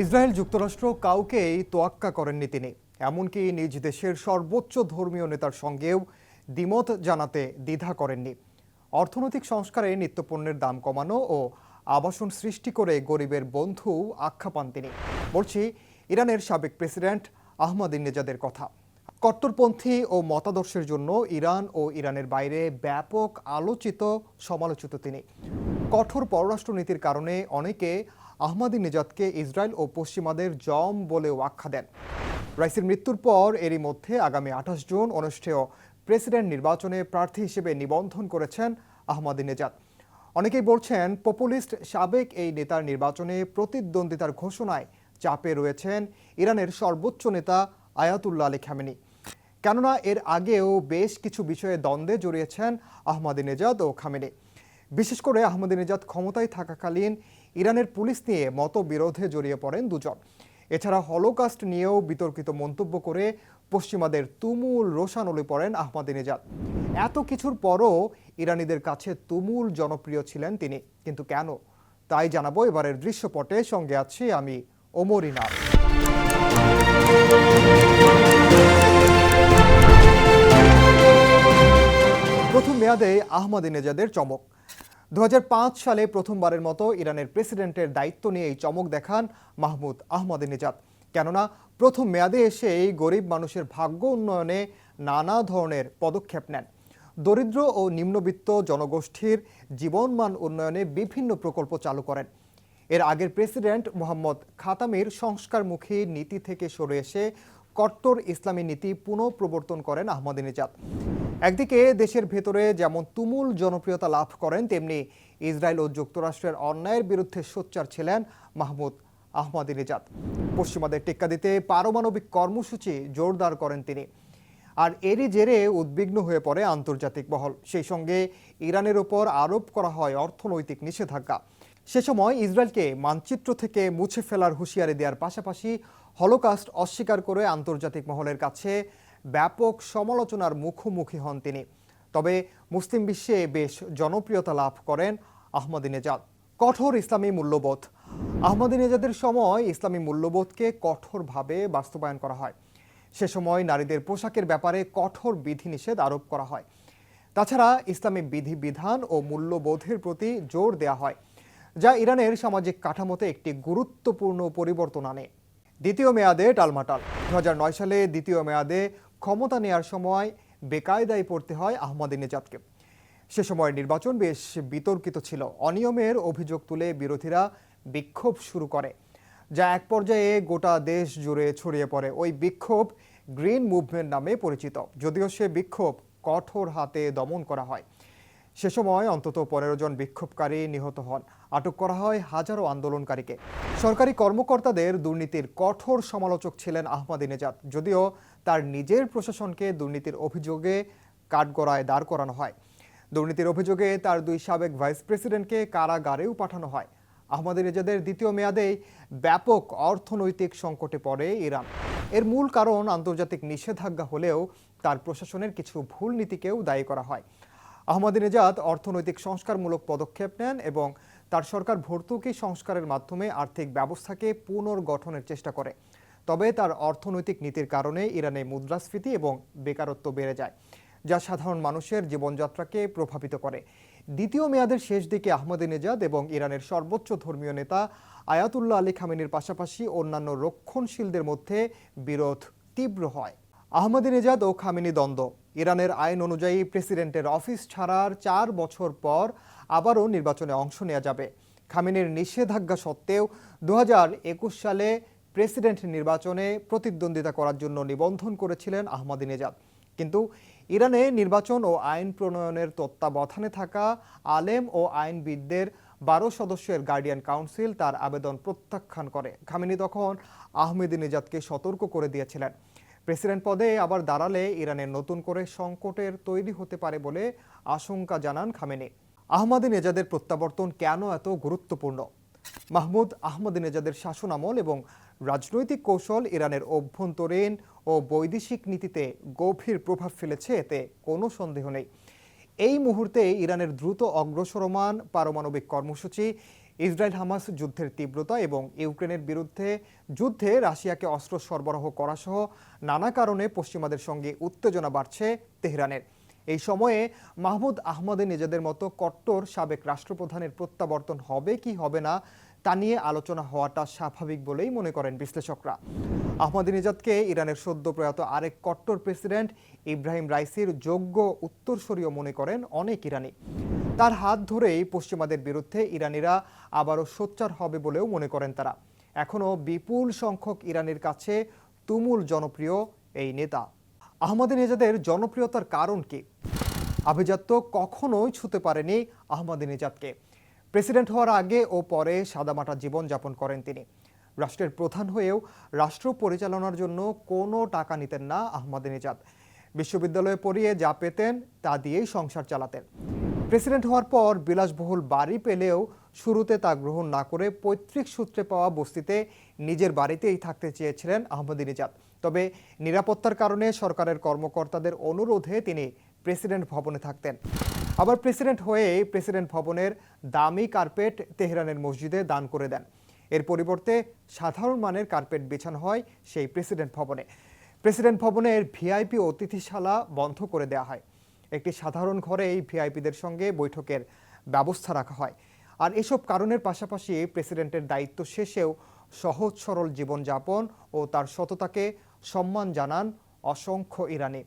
Israel যুক্তরাষ্ট্র কাউকেই তোয়াক্কা করেননি তিনি। এমনকি নিজ দেশের সর্বোচ্চ ধর্মীয় নেতার সঙ্গেও দ্বিমত জানাতে দ্বিধা করেননি। অর্থনৈতিক সংস্কারে নিত্যপণ্যের দাম কমানো ও আবাসন সৃষ্টি করে গরিবের বন্ধু আখ্যা পান তিনি। বলছি, ইরানের সাবেক প্রেসিডেন্ট আহমদিনেজাদের কথা। কট্টরপন্থী ও মতাদর্শের জন্য ইরান ও ইরানের বাইরে ব্যাপক আলোচিত সমালোচিত তিনি। কঠোর পররাষ্ট্রনীতির কারণে অনেকে আহমাদিনেজাদকে ইসরায়েল ও পশ্চিমাদের জম বলেও আখ্যা দেন। রাইসির মৃত্যুর পর এরই মধ্যে আগামী আঠাশ জুন অনুষ্ঠেয় প্রেসিডেন্ট নির্বাচনে প্রার্থী হিসেবে নিবন্ধন করেছেন আহমাদিনেজাদ অনেকেই বলছেন, পপুলিস্ট সাবেক এই নেতার নির্বাচনে প্রতিদ্বন্দ্বিতার ঘোষণায় চাপে রয়েছেন ইরানের সর্বোচ্চ নেতা আয়াতুল্লাহ আলী খামেনি। কেননা এর আগেও বেশ কিছু বিষয়ে দ্বন্দ্বে জড়িয়েছেন আহমাদিনেজাদ ও খামেনি। বিশেষ করে আহমদিনেজাদ ক্ষমতায় থাকাকালীন ইরানের পুলিশ নিয়ে মতবিরোধে জড়িয়ে পড়েন দুজন। এছাড়া হলোকাস্ট নিয়েও বিতর্কিত মন্তব্য করে পশ্চিমাদের তুমুল রোষানলে পড়েন আহমদিনেজাদ। এত কিছুর পরও ইরানিদের কাছে তুমুল জনপ্রিয় ছিলেন তিনি। কিন্তু কেন? তাই জানাব এবারের দৃশ্যপটে। সঙ্গে আছি আমি ওমরিনা প্রথম মেয়াদে আহমদিনেজাদের চমক। দু হাজার পাঁচ সালে প্রথমবারের মতো ইরানের প্রেসিডেন্টের দায়িত্ব নিয়ে এই চমক দেখান মাহমুদ আহমদিনেজাদ কেননা, প্রথম মেয়াদে এসেই গরিব মানুষের ভাগ্য উন্নয়নে নানা ধরনের পদক্ষেপ নেন। দরিদ্র ও নিম্নবিত্ত জনগোষ্ঠীর জীবনমান উন্নয়নে বিভিন্ন প্রকল্প চালু করেন। এর আগের প্রেসিডেন্ট মোহাম্মদ খাতামির সংস্কারমুখী নীতি থেকে সরে এসে কট্টর ইসলামী নীতি পুনঃপ্রবর্তন করেন আহমদিনেজাদ একদিকে দেশের ভেতরে যেমন তুমুল জনপ্রিয়তা লাভ করেন, তেমনি ইসরায়েল ও যুক্তরাষ্ট্রের অন্যায়ের বিরুদ্ধে সোচ্চার ছিলেন মাহমুদ আহমদিনেজাদ। পশ্চিমাদের টেক্কা দিতে পারমাণবিক কর্মসূচি জোরদার করেন তিনি। আর এরই জেরে উদ্বিগ্ন হয়ে পড়ে আন্তর্জাতিক মহল সেই সঙ্গে ইরানের ওপর আরোপ করা হয় অর্থনৈতিক নিষেধাজ্ঞা। সে সময় ইসরায়েলকে মানচিত্র থেকে মুছে ফেলার হুঁশিয়ারি দেওয়ার পাশাপাশি হলোকাস্ট অস্বীকার করে আন্তর্জাতিক মহলের কাছে ব্যাপক সমালোচনার মুখোমুখি হন তিনি। তবে মুসলিম বিশ্বে বেশ জনপ্রিয়তা লাভ করেন আহমদিনেজাদ কঠোর ইসলামী মূল্যবোধ। আহমদিনেজাদের সময় ইসলামী মূল্যবোধকে কঠোরভাবে বাস্তবায়ন করা হয়। সে সময় নারীদের পোশাকের ব্যাপারে কঠোর বিধিনিষেধ আরোপ করা হয়। তাছাড়া ইসলামী বিধিবিধান ও মূল্যবোধের প্রতি জোর দেওয়া হয়, যা ইরানের সামাজিক কাঠামোতে একটি গুরুত্বপূর্ণ পরিবর্তন আনে। দ্বিতীয় মেয়াদে টালমাটাল। দু হাজার নয় সালে দ্বিতীয় মেয়াদে ক্ষমতা নেয়ার সময় বেকায়দায় পড়তে হয় আহমদিনেজাদকে সে সময় নির্বাচন বেশ বিতর্কিত ছিল। অনিয়মের অভিযোগ তুলে বিরোধীরা বিক্ষোভ শুরু করে, যা এক পর্যায়ে গোটা দেশ জুড়ে ছড়িয়ে পড়ে। ওই বিক্ষোভ গ্রিন মুভমেন্ট নামে পরিচিত, যদিও সে বিক্ষোভ কঠোর হাতে দমন করা হয়। সে সময় অন্তত পনেরো জন বিক্ষোভকারী নিহত হন। আটক করা হয় হাজারো আন্দোলনকারীকে। সরকারি কর্মকর্তাদের দুর্নীতির কঠোর সমালোচক ছিলেন আহমদিনেজাদ যদিও তার নিজের প্রশাসনকে দুর্নীতির অভিযোগে কাঠগড়ায় দাঁড় করানো হয়। দুর্নীতির অভিযোগে তার দুই সাবেক ভাইস প্রেসিডেন্টকে কারাগারেও পাঠানো হয়। আহমদিনেজাদের দ্বিতীয় মেয়াদেই ব্যাপক অর্থনৈতিক সংকটে পড়ে ইরান। এর মূল কারণ আন্তর্জাতিক নিষেধাজ্ঞা হলেও তার প্রশাসনের কিছু ভুল নীতিকেও দায়ী করা হয়। আহমদিনেজাদ অর্থনৈতিক সংস্কারমূলক পদক্ষেপ নেন এবং তার সরকার ভর্তুকি সংস্কারের মাধ্যমে আর্থিক ব্যবস্থাকে পুনর্গঠনের চেষ্টা করে। তবে তার অর্থনৈতিক নীতির কারণে ইরানে মুদ্রাস্ফীতি এবং বেকারত্ব বেড়ে যায়, যা সাধারণ মানুষের জীবনযাত্রাকে প্রভাবিত করে। দ্বিতীয় মেয়াদের শেষ দিকে আহমদিনেজাদ এবং ইরানের সর্বোচ্চ ধর্মীয় নেতা আয়াতুল্লাহ আলী খামেনির পাশাপাশি অন্যান্য রক্ষণশীলদের মধ্যে বিরোধ তীব্র হয়। আহমদিনেজাদ ও খামেনি দ্বন্দ্ব। ইরানের আইন অনুযায়ী প্রেসিডেন্টের অফিস ছাড়ার চার বছর পর আবারও নির্বাচনে অংশ নেওয়া যাবে। খামেনির নিষেধাজ্ঞা সত্ত্বেও দু হাজার একুশ সালে প্রেসিডেন্ট নির্বাচনে প্রতিদ্বন্দ্বিতা করার জন্য নিবন্ধন করেছিলেন আহমদিনেজাদ কিন্তু ইরানে নির্বাচন ও আইন প্রণয়নের তত্ত্বাবধানে থাকা আলেম ও আইনবিদদের বারো সদস্যের গার্ডিয়ান কাউন্সিল তার আবেদন প্রত্যাখ্যান করে। খামেনি তখন আহমেদিনেজাদকে সতর্ক করে দিয়েছিলেন। প্রেসিডেন্ট পদে আবার দাঁড়ালে ইরানের নতুন করে সংকটের তৈরি হতে পারে বলে আশঙ্কা জানান খামেনি। আহমদিনেজাদের প্রত্যাবর্তন কেন এত গুরুত্বপূর্ণ? মাহমুদ আহমদিনেজাদের শাসনামল এবং রাজনৈতিক কৌশল ইরানের অভ্যন্তরীণ ও বৈদেশিক নীতিতে গভীর প্রভাব ফেলেছে, এতে কোনো সন্দেহ নেই। এই মুহূর্তে ইরানের দ্রুত অগ্রসরমান পারমাণবিক কর্মসূচি ইসরায়েল হামাস যুদ্ধের তীব্রতা এবং ইউক্রেনের বিরুদ্ধে যুদ্ধে রাশিয়াকে অস্ত্র সরবরাহ করা সহ নানা কারণে পশ্চিমাদের সঙ্গে উত্তেজনা বাড়ছে তেহরানের। এই সময়ে মাহমুদ আহমদে নিজেদের মতো কট্টর সাবেক রাষ্ট্রপ্রধানের প্রত্যাবর্তন হবে কি হবে না, তা নিয়ে আলোচনা হওয়াটা স্বাভাবিক বলেই মনে করেন বিশ্লেষকরা। আহমদিনেজাদকে ইরানের সদ্য প্রয়াত আরেক কট্টর প্রেসিডেন্ট ইব্রাহিম রাইসির যোগ্য উত্তরসূরিও মনে করেন অনেক ইরানি। তার হাত ধরেই পশ্চিমাদের বিরুদ্ধে ইরানিরা আবারও সোচ্চার হবে বলেও মনে করেন তারা। এখনও বিপুল সংখ্যক ইরানের কাছে তুমুল জনপ্রিয় এই নেতা। আহমদিনেজাদের জনপ্রিয়তার কারণ কি? আভিজাত্য কখনোই ছুতে পারেনি আহমদিনেজাদকে প্রেসিডেন্ট হওয়ার আগে ও পরে সাদামাটা জীবনযাপন করেন তিনি। রাষ্ট্রের প্রধান হয়েও রাষ্ট্র পরিচালনার জন্য কোনো টাকা নিতেন না আহমদিনেজাদ বিশ্ববিদ্যালয়ে পড়িয়ে যা পেতেন তা দিয়েই সংসার চালাতেন। প্রেসিডেন্ট হওয়ার পর বিলাসবহুল বাড়ি পেলেও শুরুতে তা গ্রহণ না করে পৈতৃক সূত্রে পাওয়া বস্তিতে নিজের বাড়িতেই থাকতে চেয়েছিলেন আহমদিনেজাদ তবে নিরাপত্তার কারণে সরকারের কর্মকর্তাদের অনুরোধে তিনি প্রেসিডেন্ট ভবনে থাকতেন। আবার প্রেসিডেন্ট হয়ে প্রেসিডেন্ট ভবনের দামি কার্পেট তেহরানের মসজিদে দান করে দেন। এর পরিবর্তে সাধারণ মানের কার্পেট বিছানো হয় সেই প্রেসিডেন্ট ভবনে। প্রেসিডেন্ট ভবনের ভিআইপি অতিথিশালা বন্ধ করে দেওয়া হয়। একটি সাধারণ ঘরে এই ভিআইপিদের সঙ্গে বৈঠকের ব্যবস্থা রাখা হয়। আর এসব কারণের পাশাপাশি প্রেসিডেন্টের দায়িত্ব শেষেও সহজ সরল জীবনযাপন ও তার সততাকে সম্মান জানান অসংখ্য ইরানি।